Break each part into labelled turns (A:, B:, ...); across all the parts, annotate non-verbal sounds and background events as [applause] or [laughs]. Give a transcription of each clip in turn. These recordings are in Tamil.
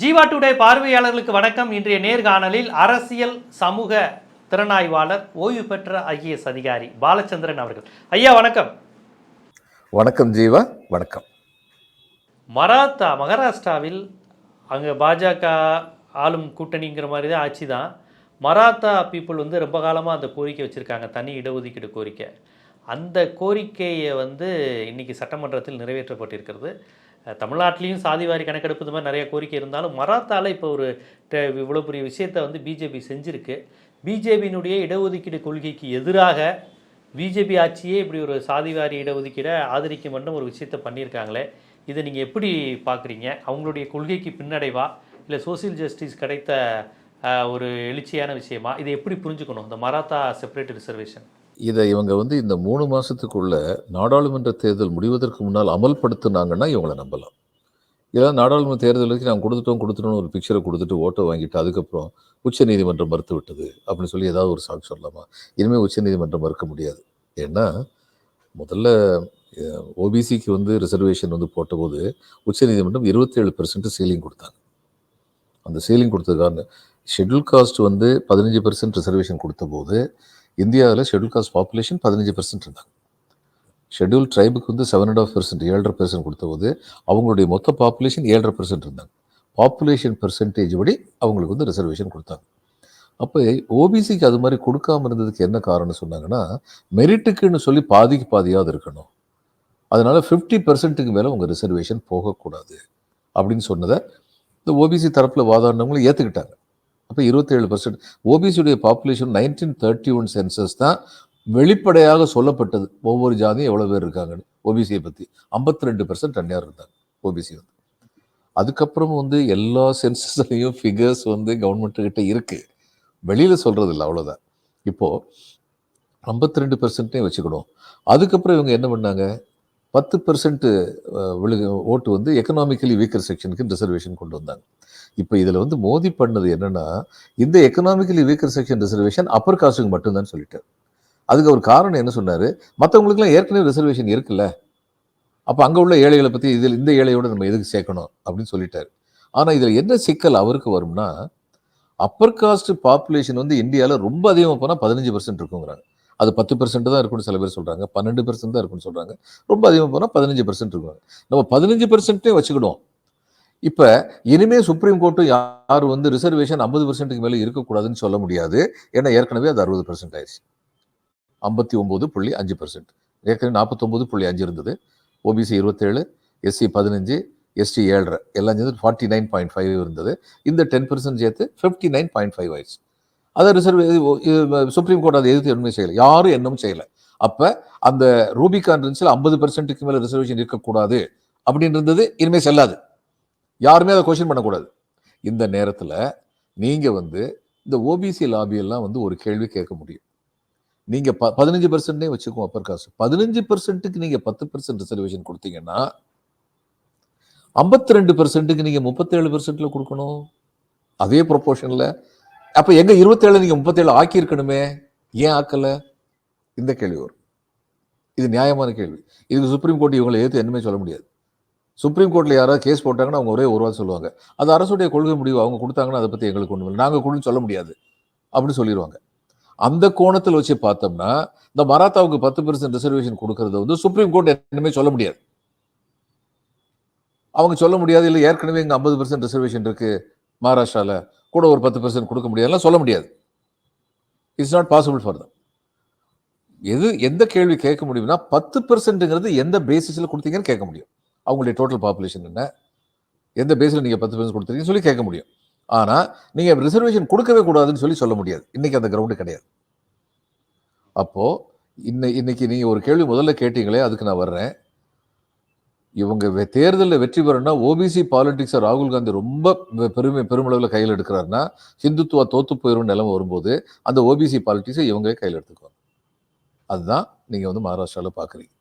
A: ஜீவா டுடே பார்வையாளர்களுக்கு வணக்கம். இன்றைய நேர்காணலில் அரசியல் சமூக திறனாய்வாளர் ஓய்வு பெற்ற ஐஏஎஸ் அதிகாரி பாலச்சந்திரன் அவர்கள். ஐயா வணக்கம்.
B: வணக்கம் ஜீவா வணக்கம்.
A: மராத்தா மகாராஷ்டிராவில் அங்கே பாஜக ஆளும் கூட்டணிங்கிற மாதிரி தான் ஆட்சி தான். மராத்தா பீப்புள் வந்து ரொம்ப காலமாக அந்த கோரிக்கை வச்சுருக்காங்க தனி இடஒதுக்கீடு கோரிக்கை. அந்த கோரிக்கையை வந்து இன்னைக்கு சட்டமன்றத்தில் நிறைவேற்றப்பட்டிருக்கிறது. தமிழ்நாட்டிலையும் சாதிவாரி கணக்கெடுப்பு இந்த மாதிரி நிறைய கோரிக்கை இருந்தாலும் மராத்தால இப்போ ஒரு இவ்வளோ பெரிய விஷயத்தை வந்து பிஜேபி செஞ்சிருக்கு. பிஜேபியினுடைய இடஒதுக்கீடு கொள்கைக்கு எதிராக பிஜேபி ஆட்சியே இப்படி ஒரு சாதிவாரி இடஒதுக்கீடை ஆதரிக்கும் மட்டும் ஒரு விஷயத்தை பண்ணியிருக்காங்களே. இதை நீங்கள் எப்படி பார்க்குறீங்க அவங்களுடைய கொள்கைக்கு பின்னடைவா? இல்லை சோசியல் ஜஸ்டிஸ் கிடைத்த ஒரு எழுச்சியான விஷயமா? இதை எப்படி புரிஞ்சுக்கணும்? இந்த மராத்தா செப்பரேட் ரிசர்வேஷன்.
B: இதை இவங்க வந்து இந்த மூணு மாதத்துக்குள்ள நாடாளுமன்ற தேர்தல் முடிவதற்கு முன்னால் அமல்படுத்துனாங்கன்னா இவங்களை நம்பலாம். இதெல்லாம் நாடாளுமன்ற தேர்தலுக்கு நாங்கள் கொடுத்துட்டோம் கொடுத்துட்டோம்னு ஒரு பிக்சரை கொடுத்துட்டு ஓட்டை வாங்கிட்டு அதுக்கப்புறம் உச்ச நீதிமன்றம் மறுத்து விட்டது அப்படின்னு சொல்லி ஏதாவது ஒரு சாக்கு சொல்லலாமா? இனிமேல் உச்ச நீதிமன்றம் மறுக்க முடியாது. ஏன்னா முதல்ல ஓபிசிக்கு வந்து ரிசர்வேஷன் வந்து போட்டபோது உச்ச நீதிமன்றம் இருபத்தேழு பெர்சன்ட் சீலிங் கொடுத்தாங்க. அந்த சீலிங் கொடுத்ததுக்கான ஷெட்யூல் காஸ்ட் வந்து பதினஞ்சு பெர்சன்ட் ரிசர்வேஷன் கொடுத்தபோது இந்தியாவில் ஷெட்யூல் காஸ்ட் பாப்புலேஷன் பதினஞ்சு பெர்சன்ட் இருந்தாங்க. ஷெட்யூல் ட்ரைபுக்கு வந்து செவன் அண்ட் ஆஃப் பெர்சன்ட் ஏழரை பெர்சன்ட் கொடுத்தபோது அவங்களுடைய மொத்த பாப்புலேஷன் ஏழரை பெர்சன்ட் இருந்தாங்க. பாப்புலேஷன் பெர்சன்டேஜ் படி அவங்களுக்கு வந்து ரிசர்வேஷன் கொடுத்தாங்க. அப்போ ஓபிசிக்கு அது மாதிரி கொடுக்காம இருந்ததுக்கு என்ன காரணம் சொன்னாங்கன்னா மெரிட்டுக்குன்னு சொல்லி பாதிக்கு பாதியாவது இருக்கணும். அதனால் ஃபிஃப்டி பெர்சன்ட்டுக்கு மேலே உங்கள் ரிசர்வேஷன் போகக்கூடாது. அப்படின்னு சொன்னதை இந்த ஓபிசி தரப்பில் வாதாடினவங்களும் ஏற்றுக்கிட்டாங்க அப்போ இருபத்தேழு percent ஓபிசியுடைய population nineteen thirty one census தான் வெளிப்படையாக சொல்லப்பட்டது. ஒவ்வொரு ஜாதியும் எவ்வளோ பேர் இருக்காங்கன்னு. ஓபிசியை பற்றி ஐம்பத்தி ரெண்டு பர்சன்ட் தனியார் இருந்தாங்க ஓபிசி வந்து. அதுக்கப்புறம் வந்து எல்லா சென்சஸ்லையும் ஃபிகர்ஸ் வந்து கவர்மெண்ட்டுக்கிட்ட இருக்குது வெளியில் சொல்கிறது இல்லை அவ்வளோதான் இப்போது ஐம்பத்தி ரெண்டு பெர்சன்ட்டே வச்சுக்கணும். அதுக்கப்புறம் இவங்க என்ன பண்ணாங்க? பத்து பெர்சன்ட் விழுகு ஓட்டு வந்து எக்கனாமிக்கலி வீக்கர் செக்ஷனுக்கு ரிசர்வேஷன் கொண்டு வந்தாங்க. இப்போ இதில் வந்து மோதி பண்ணது என்னன்னா இந்த economically weaker section reservation upper காஸ்ட்டுக்கு மட்டும்தான் சொல்லிட்டார் அதுக்கு ஒரு காரணம் என்ன சொன்னார்? மற்றவங்களுக்குலாம் ஏற்கனவே ரிசர்வேஷன் இருக்குல்ல. அப்போ அங்கே உள்ள ஏழைகளை பற்றி இதில் இந்த ஏழையோடு நம்ம எதுக்கு சேர்க்கணும்? அப்படின்னு சொல்லிட்டார். ஆனால் இதில் என்ன சிக்கல் அவருக்கு வரும்னா அப்பர் காஸ்ட் பாப்புலேஷன் வந்து இந்தியாவில் ரொம்ப அதிகமாக போனால் பதினஞ்சு பர்சன்ட் இருக்குங்கிறாங்க. அது பத்து பெர்சென்ட் தான் இருக்கும்னு சில பேர் சொல்கிறாங்க பன்னெண்டு பெர்சென்ட் தான் இருக்கும்னு சொல்கிறாங்க ரொம்ப அதிகமாக போனால் பதினஞ்சு பெர்சென்ட் இருக்குங்க நம்ம பதினஞ்சு பெர்சென்ட்டே வச்சுக்கிடுவோம். இப்போ இனிமே சுப்ரீம் கோர்ட்டு யார் வந்து ரிசர்வேஷன் ஐம்பது பெர்சென்ட்டுக்கு மேலே இருக்கக்கூடாதுன்னு சொல்ல முடியாது. ஏன்னா ஏற்கனவே அது அறுபது பெர்சென்ட் ஆயிடுச்சு. ஐம்பத்தி ஒம்பது புள்ளி அஞ்சு பெர்சென்ட் ஏற்கனவே நாற்பத்தொம்பது புள்ளி அஞ்சு இருந்தது. ஓபிசி இருபத்தேழு எஸ்சி பதினஞ்சு எஸ்டி ஏழரை. எல்லாம் சேர்ந்து ஃபார்ட்டி நைன் பாயிண்ட் ஃபைவ் இருந்தது. இந்த டென் பெர்சன்ட் சேர்த்து ஃபிஃப்டி நைன் பாயிண்ட் ஃபைவ் ஆயிடுச்சு. அதை ரிசர்வ் சுப்ரீம் கோர்ட் அதை எதிர்த்து ஒன்றுமே செய்யலை. யாரும் என்னும் செய்யலை. அப்போ அந்த ரூபிகான் இருந்துச்சு ஐம்பது பெர்சென்ட்டுக்கு மேலே ரிசர்வேஷன் இருக்கக்கூடாது. அப்படின்னு இருந்தது இனிமேல் செல்லாது. யாருமே அதை கொஷின் பண்ணக்கூடாது. இந்த நேரத்தில் நீங்கள் வந்து இந்த ஓபிசி லாபியெல்லாம் வந்து ஒரு கேள்வி கேட்க முடியும். நீங்கள் ப பதினஞ்சு பர்சன்டே வச்சுக்கோம் அப்பர் காசு பதினஞ்சு பர்சன்ட்டுக்கு நீங்கள் பத்து பர்சன்ட் ரிசர்வேஷன் கொடுத்தீங்கன்னா ஐம்பத்தி ரெண்டு பர்சன்ட்டுக்கு நீங்கள் முப்பத்தேழு பர்சன்ட்ல கொடுக்கணும். அதே ப்ரொப்போர்ஷனில் அப்போ எங்கே இருபத்தேழு நீங்கள் முப்பத்தேழு ஆக்கியிருக்கணுமே? ஏன் ஆக்கலை? இந்த கேள்வி வரும். இது நியாயமான கேள்வி. இதுக்கு சுப்ரீம் கோர்ட் இவங்களை ஏற்று என்னமே சொல்ல முடியாது. சுப்ரீம் கோர்ட்டில் யாராவது கேஸ் போட்டாங்கன்னா அவங்க ஒரே ஒரு வாரம் சொல்லுவாங்க. அது அரசுடைய கொள்கை முடிவு. அவங்க கொடுத்தாங்கன்னா அதை பற்றி எங்களுக்கு ஒன்றும் இல்லை கூட சொல்ல முடியாது. அப்படின்னு சொல்லிடுவாங்க அந்த கோணத்தில் வச்சு பார்த்தோம்னா இந்த மராத்தாவுக்கு பத்து பெர்சன்ட் ரிசர்வேஷன் கொடுக்கறது வந்து சுப்ரீம் கோர்ட் என்னமே சொல்ல முடியாது. அவங்க சொல்ல முடியாது. இல்லை ஏற்கனவே இங்கே ஐம்பது பெர்சன்ட் ரிசர்வேஷன் இருக்குது மகாராஷ்டிராவில் கூட ஒரு பத்து பெர்சன்ட் கொடுக்க முடியாதுலாம் சொல்ல முடியாது. It's not possible for them எது எந்த கேள்வி கேட்க முடியும்னா பத்து பெர்சன்ட்டுங்கிறது எந்த பேசிஸில் கொடுத்தீங்கன்னு கேட்க முடியும். அவங்களுடைய டோட்டல் பாப்புலேஷன் என்ன? எந்த பேஸில் நீங்கள் பத்து பர்சன்ட் கொடுத்துருக்கீங்கன்னு சொல்லி கேட்க முடியும். ஆனால் நீங்கள் ரிசர்வேஷன் கொடுக்கவே கூடாதுன்னு சொல்லி சொல்ல முடியாது. இன்றைக்கி அந்த கிரவுண்டு கிடையாது. அப்போது இன்னை இன்னைக்கு நீங்கள் ஒரு கேள்வி முதல்ல கேட்டீங்களே அதுக்கு நான் வர்றேன். இவங்க தேர்தலில் வெற்றி பெறணும்னா ஓபிசி பாலிடிக்ஸை ராகுல் காந்தி ரொம்ப பெருமை பெருமளவில் கையில் எடுக்கிறாருன்னா ஹிந்துத்துவா தோத்து போயிடும் நிலைமை வரும்போது அந்த ஓபிசி பாலிடிக்ஸை இவங்களே கையில் எடுத்துக்குவாங்க. அதுதான் நீங்கள் வந்து மகாராஷ்டிராவில் பார்க்குறீங்க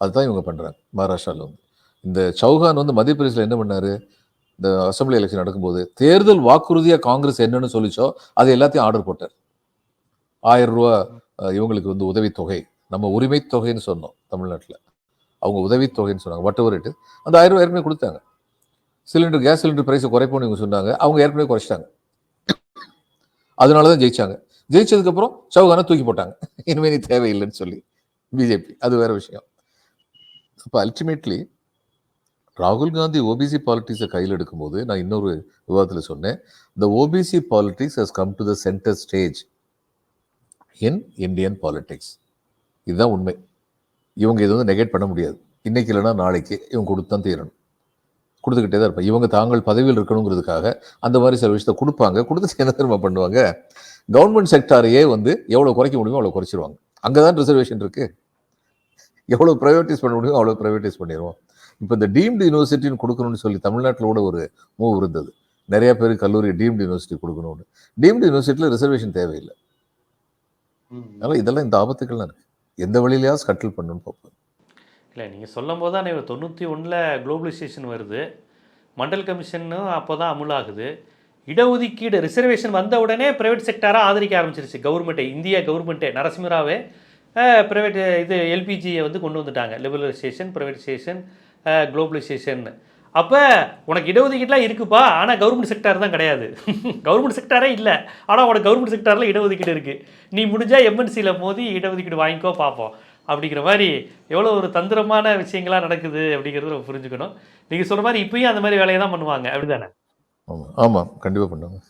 B: அதுதான் இவங்க பண்ணுறாங்க மகாராஷ்டிராவில் வந்து. இந்த சௌஹான் வந்து மத்திய பிரதேசில் என்ன பண்ணார்? இந்த அசம்பிளி எலெக்ஷன் நடக்கும்போது தேர்தல் வாக்குறுதியாக காங்கிரஸ் என்னன்னு சொல்லிச்சோ அது எல்லாத்தையும் ஆர்டர் போட்டார். ஆயிரம் ரூபா இவங்களுக்கு வந்து உதவித்தொகை நம்ம உரிமை தொகைன்னு சொன்னோம் தமிழ்நாட்டில். அவங்க உதவித்தொகைன்னு சொன்னாங்க வாட் எவர் அந்த ஆயிரம் ரூபாய் ஏற்கனவே கொடுத்தாங்க. சிலிண்டர் கேஸ் சிலிண்டர் பிரைஸை குறைப்போம்னு இவங்க சொன்னாங்க அவங்க ஏற்கனவே குறைச்சிட்டாங்க. அதனால தான் ஜெயிச்சாங்க ஜெயிச்சதுக்கப்புறம் சவுகானை தூக்கி போட்டாங்க. இனிமேல் நீ தேவையில்லைன்னு சொல்லி. பிஜேபி அது வேற விஷயம். அப்போ அல்டிமேட்லி ராகுல் காந்தி ஓபிசி பாலிட்டிக்ஸை கையில் எடுக்கும்போது நான் இன்னொரு விவாதத்தில் சொன்னேன். The OBC politics has come to the centre stage in Indian politics இதுதான் உண்மை. இவங்க இதை வந்து நெகேட் பண்ண முடியாது. இன்னைக்கு இல்லைன்னா நாளைக்கு இவங்க கொடுத்து தான் தீரணும். கொடுத்துக்கிட்டே தான் இருப்பாங்க. இவங்க தாங்கள் பதவியில் இருக்கணுங்கிறதுக்காக அந்த மாதிரி சில விஷயத்தை கொடுப்பாங்க. கொடுத்து என்ன திரும்ப பண்ணுவாங்க? கவர்மெண்ட் செக்டாரையே வந்து எவ்வளோ குறைக்க முடியுமோ அவ்வளோ குறைச்சிருவாங்க. அங்கே தான் ரிசர்வேஷன் இருக்குது எவ்வளோ ப்ரைவேட்டைஸ் பண்ண முடியுமோ அவ்வளோ ப்ரைவேட்டைஸ் பண்ணிடுவோம். இப்போ இந்த டீம்டு யூனிவர்சிட்டின்னு கொடுக்கணும்னு சொல்லி தமிழ்நாட்டில் கூட ஒரு மூவ் இருந்தது. நிறைய பேர் கல்லூரி டீம்டு யூனிவர்சிட்டி கொடுக்கணும்னு. டீம்டு யூனிவர்சிட்டியில் ரிசர்வேஷன் தேவையில்லை. அதனால் இதெல்லாம் இந்த ஆபத்துக்கள்லாம் இருக்கு. எந்த வழியிலையாவது ஸ்கட்டில் பண்ணணும்னு பார்ப்போம்.
A: இல்லை நீங்கள் சொல்லும் போது தான் தொண்ணூற்றி ஒன்றில் குளோபலைசேஷன் வருது. மண்டல் கமிஷனும் அப்போ தான் அமுலாகுது. இடஒதுக்கீடு ரிசர்வேஷன் வந்த உடனே ப்ரைவேட் செக்டாராக ஆதரிக்க ஆரம்பிச்சிருச்சு கவர்மெண்ட்டே இந்திய கவர்மெண்ட்டே நரசிம்மராவே. ப்ரைவேட் இது எல்பிஜியை வந்து கொண்டு வந்துட்டாங்க. லிபரலைசேஷன் ப்ரைவேட்டைசேஷன் குளோபலைசேஷன் அப்போ உனக்கு இடஒதுக்கீடுலாம் இருக்குப்பா. ஆனால் கவர்மெண்ட் செக்டார் தான் கிடையாது. கவர்மெண்ட் செக்டாரே இல்லை. ஆனால் உனக்கு கவர்மெண்ட் செக்டாரில் இடஒதுக்கீடு இருக்குது நீ முடிஞ்சால் எம்என்சியில் மோதி இடஒதுக்கீடு வாங்கிக்கோ பார்ப்போம் அப்படிங்கிற மாதிரி எவ்வளோ ஒரு தந்திரமான விஷயங்களாக நடக்குது அப்படிங்கிறத நம்ம புரிஞ்சுக்கணும். நீங்கள் சொல்கிற மாதிரி இப்பயும் அந்த மாதிரி வேலையை தான் பண்ணுவாங்க. அப்படிதானே?
B: ஆமாம் ஆமாம் கண்டிப்பாக பண்ணுவாங்க.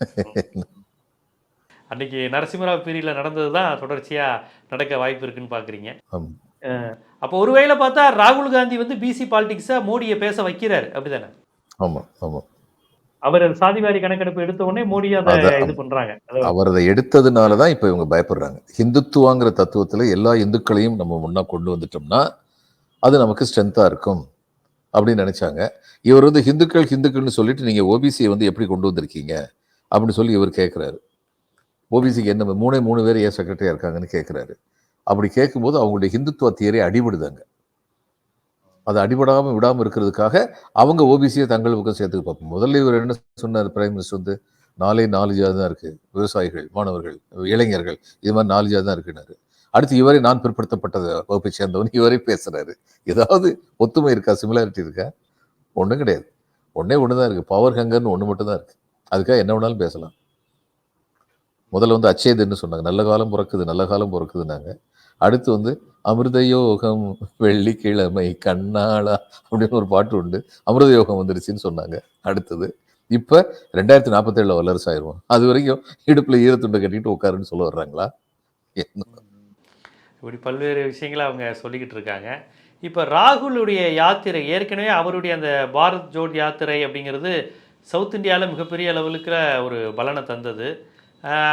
A: அன்னைக்கு நரசிம்மராவ் பீரியடில் நடந்தது தான் தொடர்ச்சியாக நடக்க வாய்ப்பு இருக்குன்னு பார்க்குறீங்க அப்போ ஒரு வேளை பார்த்தா ராகுல் காந்தி வந்து பிசி பாலிடிக்ஸை மோடியை பேச வைக்கிறாரு அப்படிதானே?
B: ஆமாம் ஆமாம்
A: அவர் சாதிவாரி கணக்கெடுப்பு எடுத்த உடனே மோடி அதை. இது பண்றாங்க.
B: அவர் அதை எடுத்ததுனால தான் இப்போ இவங்க பயப்படுறாங்க. ஹிந்துத்துவாங்கிற தத்துவத்தில் எல்லா இந்துக்களையும் நம்ம முன்னா கொண்டு வந்துட்டோம்னா அது நமக்கு ஸ்ட்ரென்த்தாக இருக்கும் அப்படின்னு நினைச்சாங்க. இவர் வந்து ஹிந்துக்கள் ஹிந்துக்கள்னு சொல்லிட்டு நீங்கள் ஓபிசியை வந்து எப்படி கொண்டு வந்திருக்கீங்க? அப்படின்னு சொல்லி இவர் கேட்குறாரு ஓபிசிக்கு என்ன மூணே மூணு பேர் ஏன் செக்ரட்டரியாக இருக்காங்கன்னு கேட்குறாரு அப்படி கேட்கும்போது அவங்களுடைய ஹிந்துத்துவ தியரி அடிபடுதாங்க. அது அடிபடாமல் விடாமல் இருக்கிறதுக்காக அவங்க ஓபிசியை தங்கள் பக்கம் சேர்த்துக்க பார்ப்போம். முதல்ல இவர் என்ன சொன்னார்? பிரைம் மினிஸ்டர் வந்து நாலே நாலு ஜாதி தான் இருக்கு. விவசாயிகள் மாணவர்கள் இளைஞர்கள். இது மாதிரி நாலு ஜாதி தான் இருக்குனாரு அடுத்து இவரை நான் பிற்படுத்தப்பட்ட வகுப்பை சேர்ந்தவன் [laughs] இவரே பேசுறாரு. ஏதாவது ஒத்துமை இருக்கா? சிமிலாரிட்டி இருக்கா? ஒன்றும் கிடையாது. ஒண்ணே ஒன்று தான் இருக்கு. பவர் ஹங்கர்னு ஒன்று மட்டும் தான் இருக்கு. அதுக்காக என்ன வேணாலும் பேசலாம். முதல்ல வந்து அச்சேதுன்னு சொன்னாங்க. நல்ல காலம் பிறக்குது நல்ல காலம் பிறக்குதுன்னாங்க. அடுத்து வந்து அமிர்த யோகம் வெள்ளிக்கிழமை கண்ணாளா அப்படின்னு ஒரு பாட்டு உண்டு. அமிர்த யோகம் வந்துருச்சுன்னு சொன்னாங்க. அடுத்தது இப்போ ரெண்டாயிரத்தி நாற்பத்தேழில் வல்லரசு ஆயிடுவோம் அது வரைக்கும் இடுப்பில் ஈரத்துண்டை கட்டிட்டு உட்காருன்னு சொல்ல வர்றாங்களா?
A: இப்படி பல்வேறு விஷயங்களை அவங்க சொல்லிக்கிட்டு இருக்காங்க. இப்போ ராகுலுடைய யாத்திரை ஏற்கனவே அவருடைய அந்த பாரத் ஜோட் யாத்திரை அப்படிங்கிறது சவுத் இந்தியாவில் மிகப்பெரிய அளவுக்கு ஒரு பலனை தந்தது.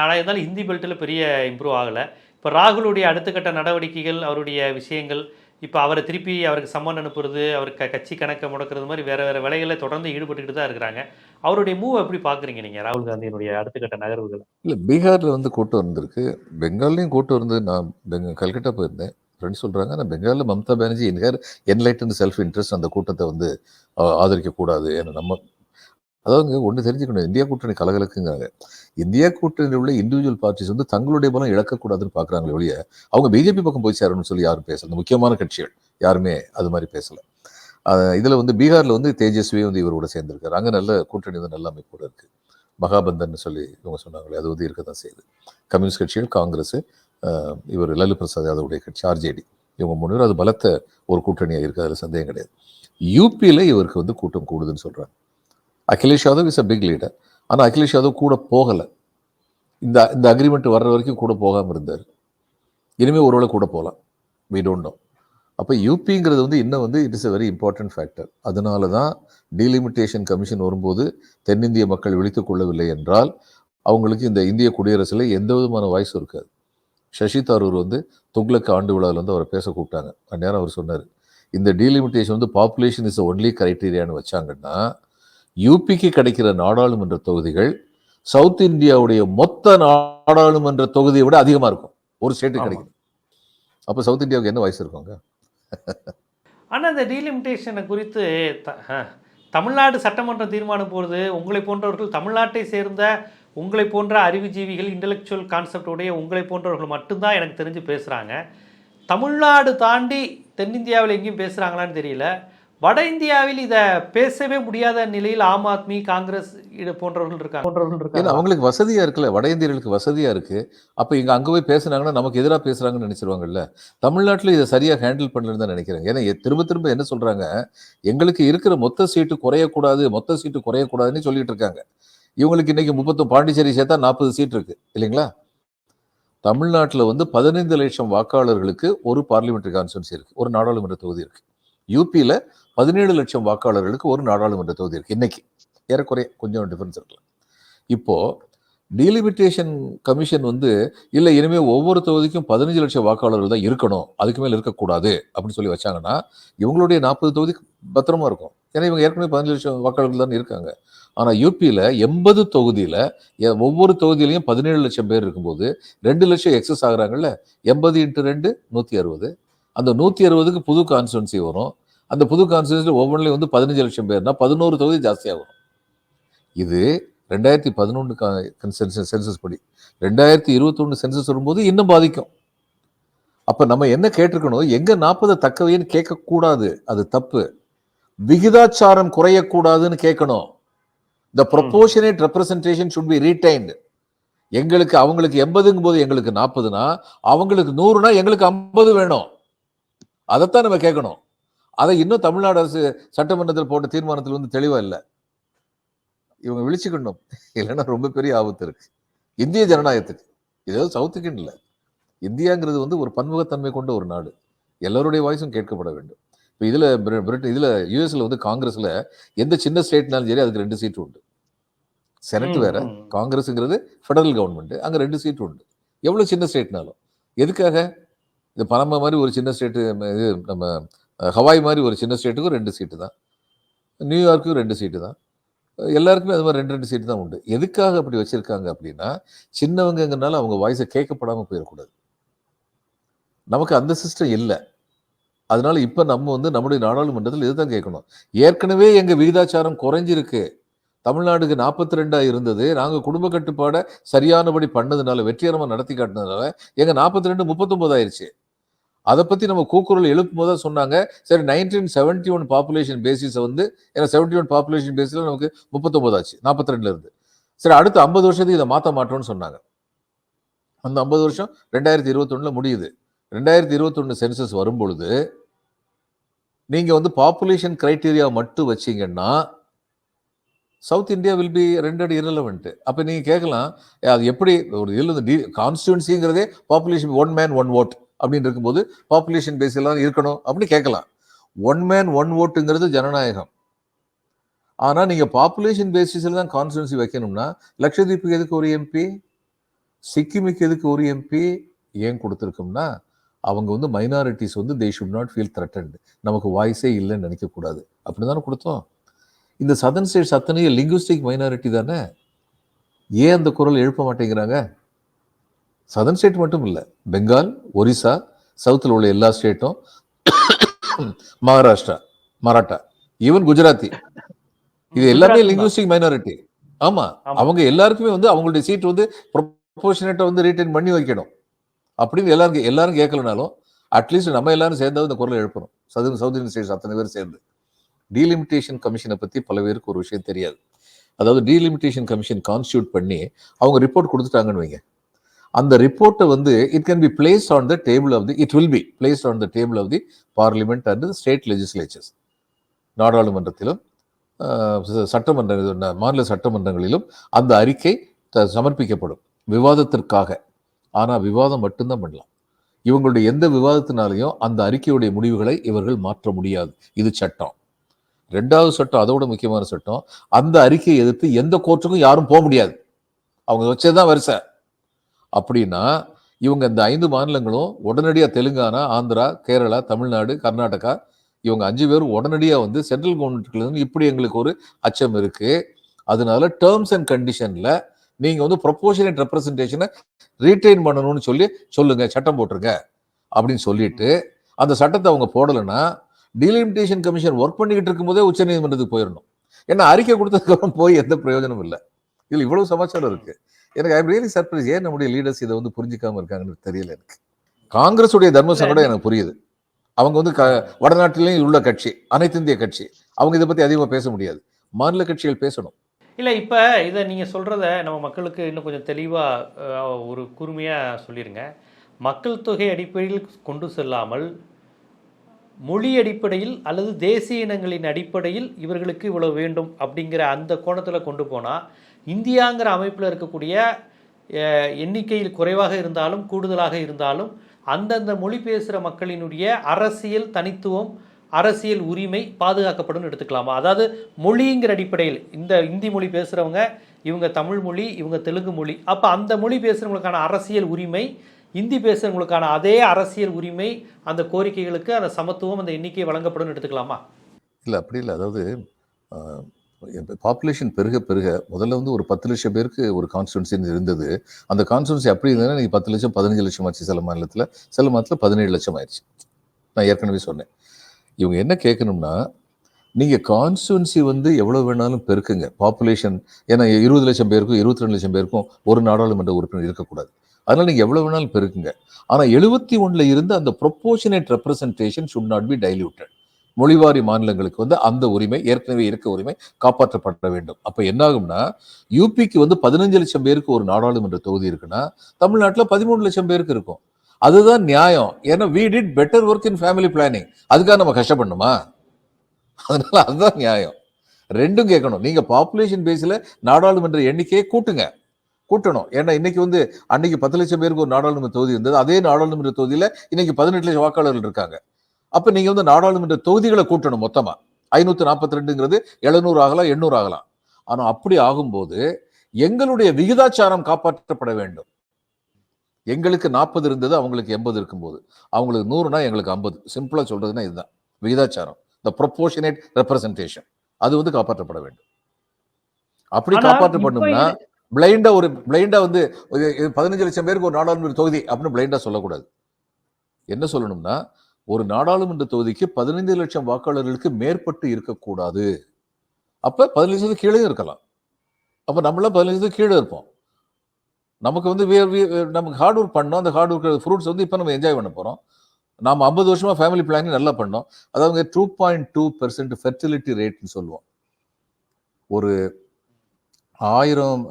A: ஆனால் இருந்தாலும் ஹிந்தி பெல்ட்டில் பெரிய இம்ப்ரூவ் ஆகலை. இப்போ ராகுலுடைய அடுத்த கட்ட நடவடிக்கைகள் அவருடைய விஷயங்கள் இப்போ அவரை திருப்பி அவருக்கு சம்மன் அனுப்புறது அவருக்கு கட்சி கணக்கை முடக்கிறது மாதிரி வேறு வேறு வேலைகளில் தொடர்ந்து ஈடுபட்டுக்கிட்டு தான் இருக்கிறாங்க. அவருடைய மூவ் எப்படி பார்க்குறீங்க நீங்கள் ராகுல் காந்தியினுடைய அடுத்த கட்ட நகர்வுகள்?
B: இல்லை பீகாரில் வந்து கூட்டம் இருந்திருக்கு. பெங்கால்லையும் கூட்டம் இருந்து நான் பெங்க கல்கட்டா போயிருந்தேன். ஃப்ரெண்ட்ஸ் சொல்கிறாங்க நான் பெங்காலில் மம்தா பானர்ஜி என்கார் என்லைட்டன் செல்ஃப் இன்ட்ரெஸ்ட் அந்த கூட்டத்தை வந்து ஆதரிக்கக்கூடாது. ஏன்னா நம்ம அதாவது ஒன்று தெரிஞ்சுக்கணும். இந்தியா கூட்டணி கலகலக்குங்கிறாங்க. இந்தியா கூட்டணியில் உள்ள இண்டிவிஜுவல் பார்ட்டிஸ் வந்து தங்களுடைய பலம் இழக்கக்கூடாதுன்னு பார்க்குறாங்களே ஒழிய அவங்க பிஜேபி பக்கம் போய் சேரணும்னு சொல்லி யாரும் பேசல. முக்கியமான கட்சிகள் யாருமே அது மாதிரி பேசல. இதில் வந்து பீகாரில் வந்து தேஜஸ்வி வந்து இவரோட சேர்ந்திருக்காரு. அங்கே நல்ல கூட்டணி வந்து நல்ல அமைப்போடு இருக்கு. மகாபந்தன் சொல்லி இவங்க சொன்னாங்களே அது வந்து இருக்க தான் செய்யுது. கம்யூனிஸ்ட் கட்சிகள் காங்கிரஸ் ஆஹ் இவர் லல்லு பிரசாத் யாதவுடைய கட்சி ஆர்ஜேடி இவங்க மூணு பேர் அது பலத்த ஒரு கூட்டணியாக இருக்குது அதில் சந்தேகம் கிடையாது. யூபியில் இவருக்கு வந்து கூட்டம் கூடுதுன்னு சொல்கிறாங்க Akhilesh Yadav is a big leader ஆனால் அகிலேஷ் யாதவ் கூட போகலை. இந்த இந்த அக்ரிமெண்ட் வர்ற வரைக்கும் கூட போகாமல் இருந்தார். இனிமேல் ஒருவேளை கூட போகலாம் வி டோன்ட் நோ அப்போ யூபிங்கிறது வந்து இன்னும் வந்து it is a very important factor அதனால தான் டீலிமிட்டேஷன் கமிஷன் வரும்போது தென்னிந்திய மக்கள் விழித்து கொள்ளவில்லை என்றால் அவங்களுக்கு இந்த இந்திய குடியரசில் எந்த விதமான வாய்ஸும் இருக்காது. சசி தரூர் வந்து துக்ளக் ஆண்டு விழாவில் வந்து அவரை பேச கூப்பிட்டாங்க. அந்நேரம் அவர் சொன்னார் இந்த டீலிமிட்டேஷன் வந்து பாப்புலேஷன் இஸ் ஒன்லி கிரைட்டீரியான்னு வச்சாங்கன்னா யூபிக்கு கிடைக்கிற நாடாளுமன்ற தொகுதிகள் சவுத் இந்தியாவுடைய மொத்த நாடாளுமன்ற தொகுதியை விட அதிகமாக இருக்கும். ஒரு ஸ்டேட்டுக்கு
A: ஆமா.
B: கிடைக்கும் அப்போ சவுத் இந்தியாவுக்கு என்ன வயசு இருக்குங்க
A: ஆனால் இந்த டீலிமிட்டேஷனை குறித்து தமிழ்நாடு சட்டமன்ற தீர்மானம் போடுது. உங்களை போன்றவர்கள் தமிழ்நாட்டை சேர்ந்த உங்களை போன்ற அறிவுஜீவிகள் இன்டெலெக்சுவல் கான்செப்ட் உடைய உங்களை போன்றவர்கள் மட்டும்தான் எனக்கு தெரிஞ்சு பேசுகிறாங்க தமிழ்நாடு தாண்டி தென்னிந்தியாவில் எங்கேயும் பேசுகிறாங்களான்னு தெரியல. வட இந்தியாவில் இதை பேசவே முடியாத நிலையில் ஆம் ஆத்மி காங்கிரஸ் இது போன்றவர்கள் இருக்காங்க. போன்றவர்கள் இருக்காங்க.
B: அவங்களுக்கு வசதியா இருக்குல்ல வட இந்தியர்களுக்கு வசதியா இருக்கு. அப்ப இங்க அங்க போய் பேசுனாங்கன்னா நமக்கு எதிராக பேசுறாங்கன்னு நினைச்சிருவாங்கல்ல. தமிழ்நாட்டுல இதை சரியா ஹேண்டில் பண்ணலன்னு தான் நினைக்கிறேன். ஏன்னா திரும்ப திரும்ப என்ன சொல்றாங்க? எங்களுக்கு இருக்கிற மொத்த சீட்டு குறையக்கூடாது மொத்த சீட்டு குறையக்கூடாதுன்னு சொல்லிட்டு இருக்காங்க. இவங்களுக்கு இன்னைக்கு முப்பத்து பாண்டிச்சேரி சேர்த்தா நாற்பது சீட் இருக்கு. இல்லைங்களா? தமிழ்நாட்டில் வந்து பதினைந்து லட்சம் வாக்காளர்களுக்கு ஒரு பார்லிமெண்ட்ரி கான்ஸ்டியூன்சி இருக்கு. ஒரு நாடாளுமன்ற தொகுதி இருக்கு. யூபியில் பதினேழு லட்சம் வாக்காளர்களுக்கு ஒரு நாடாளுமன்ற தொகுதி இருக்குது இன்னைக்கு. ஏறக்குறைய கொஞ்சம் டிஃபரன்ஸ் இருக்கலாம் இப்போது டீலிமிட்டேஷன் கமிஷன் வந்து இல்லை இனிமேல் ஒவ்வொரு தொகுதிக்கும் பதினஞ்சு லட்சம் வாக்காளர்கள் தான் இருக்கணும். அதுக்கு மேலே இருக்கக்கூடாது. அப்படின்னு சொல்லி வச்சாங்கன்னா இவங்களுடைய நாற்பது தொகுதி பத்திரமா இருக்கும். ஏன்னா இவங்க ஏற்கனவே பதினஞ்சு லட்சம் வாக்காளர்கள் தான் இருக்காங்க. ஆனால் யூபியில் எண்பது தொகுதியில் ஒவ்வொரு தொகுதியிலையும் பதினேழு லட்சம் பேர் இருக்கும்போது ரெண்டு லட்சம் எக்ஸஸ் ஆகுறாங்கல்ல? எண்பது இன்ட்டு ரெண்டு நூற்றி அறுபது. அந்த நூற்றி அறுபதுக்கு புது கான்ஸ்டுவன்சி வரும். அந்த புது கான்ஸ்டுவன்சியில் ஒவ்வொன்றிலையும் வந்து பதினஞ்சு லட்சம் பேர்னா பதினோரு தொகுதி ஜாஸ்தியாக வரும். இது ரெண்டாயிரத்தி பதினொன்று சென்சஸ் படி. ரெண்டாயிரத்தி இருபத்தொன்று சென்சஸ் வரும்போது இன்னும் பாதிக்கும். அப்போ நம்ம என்ன கேட்டிருக்கணும்? எங்கே நாற்பதை தக்கவைன்னு கேட்கக்கூடாது. அது தப்பு. விகிதாச்சாரம் குறையக்கூடாதுன்னு கேட்கணும். The proportionate representation should be retained எங்களுக்கு அவங்களுக்கு எண்பதுங்கும் போது எங்களுக்கு நாற்பதுனா அவங்களுக்கு நூறுனா எங்களுக்கு ஐம்பது வேணும். அதைத்தான் நம்ம கேட்கணும். அதை இன்னும் தமிழ்நாடு அரசு சட்டமன்றத்தில் போட்ட தீர்மானத்தில் வந்து தெளிவா இல்லை. இவங்க விழிச்சுக்கணும். இல்லைன்னா ரொம்ப பெரிய ஆபத்து இருக்கு. இந்திய ஜனநாயகத்துக்கு. இது சவுத்துக்கு இல்லை. இந்தியாங்கிறது வந்து ஒரு பன்முகத்தன்மை கொண்ட ஒரு நாடு. எல்லாருடைய வாய்ஸும் கேட்கப்பட வேண்டும். இப்போ இதுல பிரி- பிரிட்டன் இதுல யூஎஸ்ல வந்து காங்கிரஸ்ல எந்த சின்ன ஸ்டேட்னாலும் சரி அதுக்கு ரெண்டு சீட் உண்டு. செனட் வேற. காங்கிரஸுங்கிறது ஃபெடரல் கவர்மெண்ட் அங்க ரெண்டு சீட் உண்டு. எவ்வளவு சின்ன ஸ்டேட்னாலும். எதுக்காக? இது பனமா மாதிரி ஒரு சின்ன ஸ்டேட்டு இது நம்ம ஹவாய் மாதிரி ஒரு சின்ன ஸ்டேட்டுக்கும் ரெண்டு சீட்டு தான். நியூயார்க்கும் ரெண்டு சீட்டு தான். எல்லாருக்குமே அது மாதிரி ரெண்டு ரெண்டு சீட்டு தான் உண்டு. எதுக்காக அப்படி வச்சுருக்காங்க அப்படின்னா சின்னவங்கங்கிறனால அவங்க வாய்ஸை கேட்கப்படாமல் போயிடக்கூடாது. நமக்கு அந்த சிஸ்டம் இல்லை. அதனால இப்போ நம்ம வந்து நம்முடைய நாடாளுமன்றத்தில் இதுதான் கேட்கணும். ஏற்கனவே எங்கள் விகிதாச்சாரம் குறைஞ்சிருக்கு. தமிழ்நாடுக்கு நாற்பத்தி ரெண்டாக இருந்தது. நாங்கள் குடும்ப கட்டுப்பாடை சரியானபடி பண்ணதுனால வெற்றிகரமாக நடத்தி காட்டினதுனால எங்கள் நாற்பத்தி ரெண்டு முப்பத்தொன்பது ஆயிடுச்சு அதை பற்றி நம்ம கூக்குரல் எழுப்பும் போது சொன்னாங்க. சரி நைன்டீன் செவன்டி ஒன் பாப்புலேஷன் பேசிஸை வந்து ஏன்னா செவன்டி ஒன் பாப்புலேஷன் பேஸில் நமக்கு முப்பத்தொம்போதாச்சு ஆச்சு நாற்பத்தி ரெண்டுலேருந்து சரி அடுத்த ஐம்பது வருஷத்துக்கு இதை மாற்ற மாட்டோம்னு சொன்னாங்க. அந்த ஐம்பது வருஷம் ரெண்டாயிரத்தி இருபத்தொன்னுல முடியுது. ரெண்டாயிரத்தி இருபத்தொன்னு சென்சஸ் வரும்பொழுது நீங்கள் வந்து பாப்புலேஷன் க்ரைட்டீரியா மட்டும் வச்சீங்கன்னா South India will be rendered irrelevant அப்போ நீங்கள் கேட்கலாம் அது எப்படி ஒரு இதில் கான்ஸ்டியூன்சிங்கிறதே population one man one vote அப்படின்னு இருக்கும்போது பாப்புலேஷன் பேஸ் இருக்கணும் அப்படின்னு கேட்கலாம். ஒன் மேன் ஒன் ஓட்டுங்கிறது ஜனநாயகம். ஆனால் நீங்கள் பாப்புலேஷன் பேசிஸில் தான் கான்ஸ்டன்சி வைக்கணும்னா லட்சத்தீப்புக்கு எதுக்கு ஒரு எம்பி சிக்கிமுக்கு எதுக்கு ஒரு எம்பி ஏன் கொடுத்துருக்கோம்னா அவங்க வந்து மைனாரிட்டிஸ் வந்து they should not feel threatened நமக்கு வாய்ஸே இல்லைன்னு நினைக்கக்கூடாது. அப்படி தானே கொடுத்தோம்? இந்த சதன் ஸ்டேட்ஸ் அத்தனையும் லிங்குஸ்டிக் மைனாரிட்டி தானே? ஏன் அந்த குரல் எழுப்ப மாட்டேங்கிறாங்க? சதன் ஸ்டேட் மட்டும் இல்லை பெங்கால் ஒரிசா சவுத்தில் உள்ள எல்லா ஸ்டேட்டும் மகாராஷ்டிரா மராட்டா ஈவன் குஜராத்தி இது எல்லாமே. லிங்குஸ்டிக் மைனாரிட்டி ஆமா. அவங்க எல்லாருக்குமே வந்து அவங்களுடைய சீட் வந்து ப்ரொபோஷனேட்டா வந்து ரீட்டைன் பண்ணி வைக்கணும். அப்படின்னு எல்லாரும் எல்லாரும் கேட்கலனாலும் அட்லீஸ்ட் நம்ம எல்லாரும் சேர்ந்தாவது இந்த குரலை எழுப்பணும். சவுத் சவுத் இந்தியன் ஸ்டேட்ஸ் அத்தனை பேர் சேர்ந்து. டீலிமிட்டேஷன் கமிஷனை பத்தி பல பேருக்கு ஒரு விஷயம் தெரியாது. அதாவது டீலிமிட்டேஷன் கமிஷன் கான்ஸ்டியூட் பண்ணி அவங்க ரிப்போர்ட் கொடுத்துட்டாங்கன்னு வைங்க. அந்த ரிப்போர்ட்டை வந்து it can be placed on the table of the it will be placed on the table of the parliament and state legislatures நாடாளுமன்றத்திலும் சட்டமன்ற மாநில சட்டமன்றங்களிலும் அந்த அறிக்கை த- சமர்ப்பிக்கப்படும். விவாதத்திற்காக. ஆனால் விவாதம் மட்டும்தான் பண்ணலாம். இவங்களுடைய எந்த விவாதத்தினாலையும் அந்த அறிக்கையுடைய முடிவுகளை இவர்கள் மாற்ற முடியாது. இது சட்டம். ரெண்டாவது சட்டம் அதோட முக்கியமான சட்டம் அந்த அறிக்கையை எதிர்த்து எந்த கோர்ட்டுக்கும் யாரும் போக முடியாது. அவங்க வச்சதுதான் வரிசை. அப்படின்னா இவங்க இந்த ஐந்து மாநிலங்களும் உடனடியாக தெலுங்கானா ஆந்திரா கேரளா தமிழ்நாடு கர்நாடகா இவங்க அஞ்சு பேரும் உடனடியாக வந்து சென்ட்ரல் கவர்மெண்ட்லேருந்து இப்படி எங்களுக்கு ஒரு அச்சம் இருக்குது அதனால டேர்ம்ஸ் அண்ட் கண்டிஷனில் நீங்கள் வந்து ப்ரொப்போஷனேட் ரெப்ரசன்டேஷனை ரீட்டைன் பண்ணணும்னு சொல்லி சொல்லுங்கள் சட்டம் போட்டுருங்க அப்படின்னு சொல்லிட்டு அந்த சட்டத்தை அவங்க போடலைன்னா டீலிமிட்டேஷன் கமிஷன் ஒர்க் பண்ணிக்கிட்டு இருக்கும்போதே உச்சநீதிமன்றத்துக்கு போயிடணும். ஏன்னா அறிக்கை கொடுத்ததுக்கப்புறம் போய் எந்த பிரயோஜனமும் இல்லை. இதில் இவ்வளவு சமாச்சாரம் இருக்குது எனக்கு ஐம் ரியலி சர்ப்ரைஸ் ஏன் நம்முடைய லீடர்ஸ் இதை வந்து புரிஞ்சுக்காம இருக்காங்கன்னு தெரியல எனக்கு. காங்கிரஸுடைய தர்ம சங்கடம் எனக்கு புரியுது. அவங்க வந்து க வடநாட்டிலையும் உள்ள கட்சி அனைத்து இந்திய கட்சி. அவங்க இதை பற்றி அதிகமாக பேச முடியாது. மாநில கட்சிகள் பேசணும்.
A: இல்லை இப்போ இதை நீங்கள் சொல்கிறத நம்ம மக்களுக்கு இன்னும் கொஞ்சம் தெளிவாக ஒரு கூர்மையாக சொல்லிடுங்க மக்கள் தொகை அடிப்படையில் கொண்டு செல்லாமல் மொழி அடிப்படையில் அல்லது தேசிய இனங்களின் அடிப்படையில் இவர்களுக்கு இவ்வளவு வேண்டும் அப்படிங்கிற அந்த கோணத்தில் கொண்டு போனால் இந்தியாங்கிற அமைப்பில் இருக்கக்கூடிய எண்ணிக்கையில் குறைவாக இருந்தாலும் கூடுதலாக இருந்தாலும் அந்தந்த மொழி பேசுகிற மக்களினுடைய அரசியல் தனித்துவம் அரசியல் உரிமை பாதுகாக்கப்படும் எடுத்துக்கலாமா? அதாவது மொழிங்கிற அடிப்படையில் இந்த இந்தி மொழி பேசுகிறவங்க இவங்க தமிழ் மொழி இவங்க தெலுங்கு மொழி அப்போ அந்த மொழி பேசுகிறவங்களுக்கான அரசியல் உரிமை இந்தி பேசுகிறவங்களுக்கான அதே அரசியல் உரிமை அந்த கோரிக்கைகளுக்கு அந்த சமத்துவம் அந்த எண்ணிக்கை வழங்கப்படும் எடுத்துக்கலாமா?
B: இல்லை அப்படி இல்லை. அதாவது பாப்புலேஷன் பெருக பெருக முதல்ல வந்து ஒரு பத்து லட்சம் பேருக்கு ஒரு கான்ஸ்டுவன்சின்னு இருந்தது. அந்த கான்ஸ்டுவன்சி அப்படி இருந்ததுன்னா நீங்கள் பத்து லட்சம் பதினஞ்சு லட்சம் ஆச்சு சில மாநிலத்தில். சில மாதத்தில் பதினேழு லட்சம் ஆயிடுச்சு நான் ஏற்கனவே சொன்னேன். இவங்க என்ன கேட்கணும்னா நீங்கள் கான்ஸ்டுவன்சி வந்து எவ்வளோ வேணாலும் பெருக்குங்க. பாப்புலேஷன் ஏன்னா இருபது லட்சம் பேருக்கும் இருபத்தி ரெண்டு லட்சம் பேருக்கும் ஒரு நாடாளுமன்ற உறுப்பினர் இருக்கக்கூடாது. அதனால் நீங்கள் எவ்வளோ வேணாலும் பெருக்குங்க. ஆனால் எழுபத்தி ஒன்றில் இருந்து அந்த proportionate representation should not be diluted மொழிவாரி மாநிலங்களுக்கு வந்து அந்த உரிமை ஏற்கனவே இருக்க உரிமை காப்பாற்றப்பட வேண்டும். அப்ப என்ன ஆகும்னா யூபிக்கு வந்து பதினஞ்சு லட்சம் பேருக்கு ஒரு நாடாளுமன்ற தொகுதி இருக்குன்னா தமிழ்நாட்டில் பதிமூணு லட்சம் பேருக்கு இருக்கும். அதுதான் நியாயம். ஏன்னா we did better work in family planning அதுக்காக நம்ம கஷ்டப்படணுமா? அதனால அதுதான் நியாயம். ரெண்டும் கேட்கணும். நீங்க பாப்புலேஷன் பேஸில் நாடாளுமன்ற எண்ணிக்கையை கூட்டுங்க. கூட்டணும். ஏன்னா இன்னைக்கு வந்து அன்னைக்கு பத்து லட்சம் பேருக்கு ஒரு நாடாளுமன்ற தொகுதி இருந்தது. அதே நாடாளுமன்ற தொகுதியில் இன்னைக்கு பதினெட்டு லட்சம் வாக்காளர்கள் இருக்காங்க. அப்ப நீங்க வந்து நாடாளுமன்ற தொகுதிகளை கூட்டணும் மொத்தமா. ஐநூத்தி நாற்பத்தி ரெண்டுங்கிறது எழுநூறு ஆகலாம் எண்ணூறு ஆகலாம். ஆனா அப்படி ஆகும்போது எங்களுடைய விகிதாச்சாரம் காப்பாற்றப்பட வேண்டும். எங்களுக்கு நாற்பது இருந்தது அவங்களுக்கு எண்பது இருக்கும்போது. அவங்களுக்கு நூறுனா எங்களுக்கு ஐம்பது. சிம்பிளா சொல்றதுன்னா இதுதான். விகிதாச்சாரம். த ப்ரொப்போர்ஷனேட் ரெப்ரசன்டேஷன் அது வந்து காப்பாற்றப்பட வேண்டும். அப்படி காப்பாற்றப்படணும்னா பிளைண்டா ஒரு பிளைண்டா வந்து பதினஞ்சு லட்சம் பேருக்கு ஒரு நாடாளுமன்ற தொகுதி அப்படின்னு பிளைண்டா சொல்லக்கூடாது. என்ன சொல்லணும்னா ஒரு நாடாளுமன்ற தொகுதிக்கு பதினைந்து லட்சம் வாக்காளர்களுக்கு மேற்பட்டு இருக்கக்கூடாது. அப்போ பதினஞ்சு சதவீதம் கீழே இருக்கலாம். அப்போ நம்மளாம் பதினஞ்சு சதவீதம் கீழே இருப்போம். நமக்கு வந்து we- நமக்கு ஹார்ட் ஒர்க் பண்ணோம். அந்த ஹார்ட் ஒர்க் ஃப்ரூட்ஸ் வந்து இப்போ நம்ம என்ஜாய் பண்ண போகிறோம் நாம் ஐம்பது வருஷமாக ஃபேமிலி பிளானிங் நல்லா பண்ணோம். அதாவது two point two percent fertility ரேட்னு சொல்லுவோம். ஒரு ஆயிரம்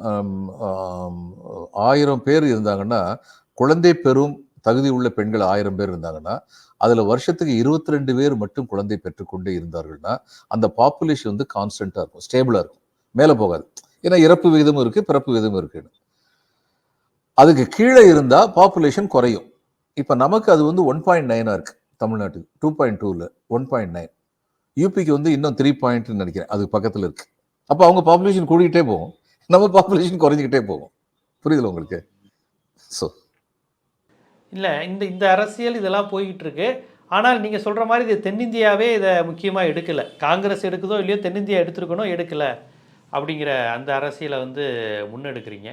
B: ஆயிரம் பேர் இருந்தாங்கன்னா குழந்தை பெறும் தகுதி உள்ள பெண்கள் ஆயிரம் பேர் இருந்தாங்கன்னா அதில் வருஷத்துக்கு இருபத்தி ரெண்டு பேர் மட்டும் குழந்தை பெற்றுக்கொண்டே இருந்தார்கள்னா அந்த பாப்புலேஷன் வந்து கான்ஸ்டண்ட்டாக இருக்கும் ஸ்டேபிளாக இருக்கும். மேலே போகாது. ஏன்னா இறப்பு விகிதமும் இருக்குது பிறப்பு விகிதமும் இருக்குன்னு. அதுக்கு கீழே இருந்தால் பாப்புலேஷன் குறையும். இப்போ நமக்கு அது வந்து ஒன் பாயிண்ட் நைனாக இருக்குது தமிழ்நாட்டுக்கு. டூ பாயிண்ட் டூவில் ஒன் பாயிண்ட் நைன் யூபிக்கு வந்து இன்னும் த்ரீ பாயிண்ட்னு நினைக்கிறேன் அது பக்கத்தில் இருக்குது அப்போ அவங்க பாப்புலேஷன் கூடிக்கிட்டே போகும். நம்ம பாப்புலேஷன் குறைஞ்சிக்கிட்டே போகும். புரியுதுல உங்களுக்கு? ஸோ
A: இல்லை இந்த இந்த அரசியல் இதெல்லாம் போய்கிட்டு இருக்கு ஆனால் நீங்கள் சொல்கிற மாதிரி இது தென்னிந்தியாவே இதை முக்கியமாக எடுக்கலை. காங்கிரஸ் எடுக்குதோ இல்லையோ தென்னிந்தியா எடுத்துருக்கணும் எடுக்கலை அப்படிங்கிற அந்த அரசியலை வந்து முன்னெடுக்கிறீங்க.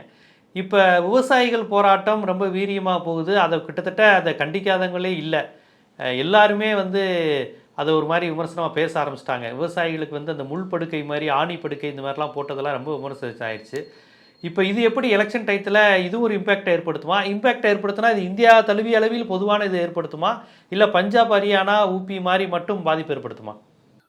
A: இப்போ விவசாயிகள் போராட்டம் ரொம்ப வீரியமாக போகுது. அதை கிட்டத்தட்ட அதை கண்டிக்காதவங்களே இல்லை. எல்லாருமே வந்து அதை ஒரு மாதிரி விமர்சனமாக பேச ஆரம்பிச்சிட்டாங்க. விவசாயிகளுக்கு வந்து அந்த முள் படுக்கை மாதிரி ஆணி படுக்கை இந்த மாதிரிலாம் போட்டதெல்லாம் ரொம்ப விமர்சனம் ஆயிடுச்சு இப்போ இது எப்படி எலெக்ஷன் டயத்தில் இது ஒரு இம்பேக்ட் ஏற்படுத்துமா? இம்பேக்ட் ஏற்படுத்தினா இது இந்தியா தழுவிய அளவில் பொதுவான இது ஏற்படுத்துமா? இல்லை பஞ்சாப் ஹரியானா ஊபி மாதிரி மட்டும் பாதிப்பு ஏற்படுத்துமா?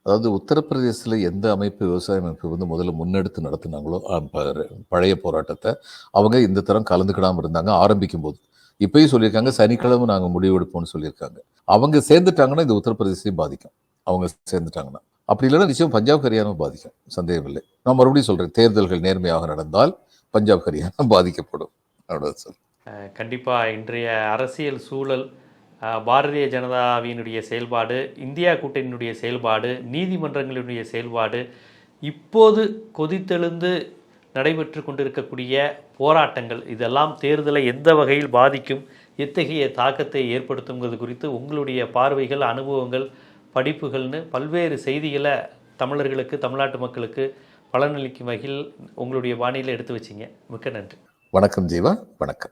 B: அதாவது உத்தரப்பிரதேசத்தில் எந்த அமைப்பு விவசாய அமைப்பு வந்து முதல்ல முன்னெடுத்து நடத்தினாங்களோ ப- பழைய போராட்டத்தை அவங்க இந்த தரம் கலந்துக்கிடாமல் இருந்தாங்க ஆரம்பிக்கும் போது இப்பயும் சொல்லியிருக்காங்க சனிக்கிழமை நாங்கள் முடிவெடுப்போம்னு சொல்லியிருக்காங்க. அவங்க சேர்ந்துட்டாங்கன்னா இந்த உத்தரப்பிரதேசத்தையும் பாதிக்கும். அவங்க சேர்ந்துட்டாங்கன்னா. அப்படி இல்லைன்னா நிச்சயம் பஞ்சாப் ஹரியானாவும் பாதிக்கும். சந்தேகம் இல்லை நான் மறுபடியும் சொல்கிறேன் தேர்தல்கள் நேர்மையாக நடந்தால் பஞ்சாப் ஹரியானா [laughs] பாதிக்கப்படும்
A: கண்டிப்பாக இன்றைய அரசியல் சூழல் பாரதிய ஜனதாவினுடைய செயல்பாடு இந்தியா கூட்டணியினுடைய செயல்பாடு நீதிமன்றங்களினுடைய செயல்பாடு இப்போது கொதித்தெழுந்து நடைபெற்று கொண்டிருக்கக்கூடிய போராட்டங்கள் இதெல்லாம் தேர்தலை எந்த வகையில் பாதிக்கும் எத்தகைய தாக்கத்தை ஏற்படுத்துங்கிறது குறித்து உங்களுடைய பார்வைகள் அனுபவங்கள் படிப்புகள்னு பல்வேறு செய்திகளை தமிழர்களுக்கு தமிழ்நாட்டு மக்களுக்கு பலனளிக்கும் வகையில் உங்களுடைய வானிலை எடுத்து வச்சிங்க. மிக்க நன்றி.
B: வணக்கம் ஜீவா வணக்கம்.